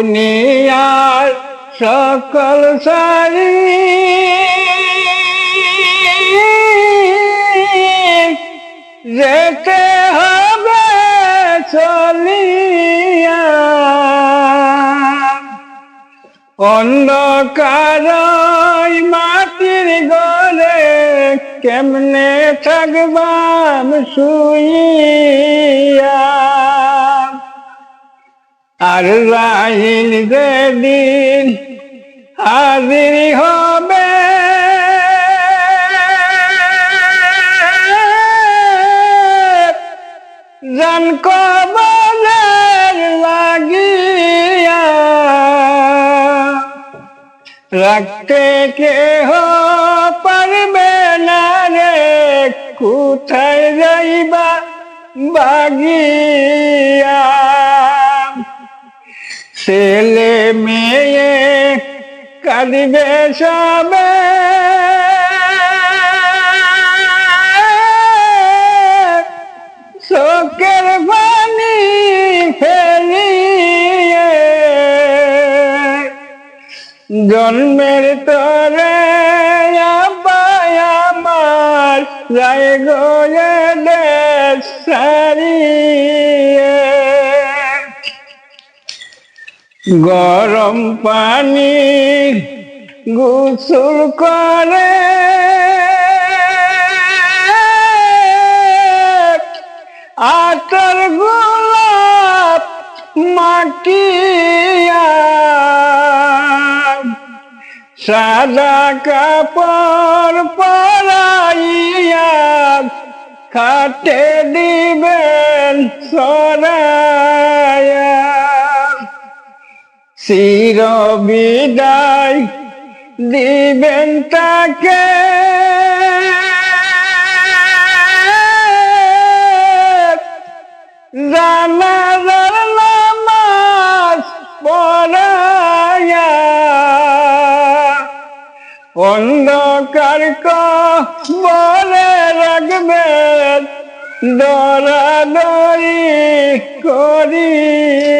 দুনিয়ার সকল সারি। যেতে হবে চলিয়া। অন্ধকার মাটির গলে কেমনে থাকবাম শুইয়া? আর রাহিল যেদিন হাজির হবে। জান লাগিয়া রাখতে কেহ পারবে না রে, কোথায় যাইবা বাগিয়া? ছেলে মেয়ে কাঁদিবে সবে। চোখের পানি ফেলিয়ে জন্মের তরে আমার যাই গোয়ে দেশ সারিয়ে গরম পানি গোসল করে। আতর গোলাপ মাটিয়া সাদা কাপড় পরাইয়া খাটে দিবেন সরায়া চির বিদায় দিবেন তাকে। জানাজার নামাজ পড়ায়া অন্ধকার বলে রাখবেন দরাদরি করিয়া।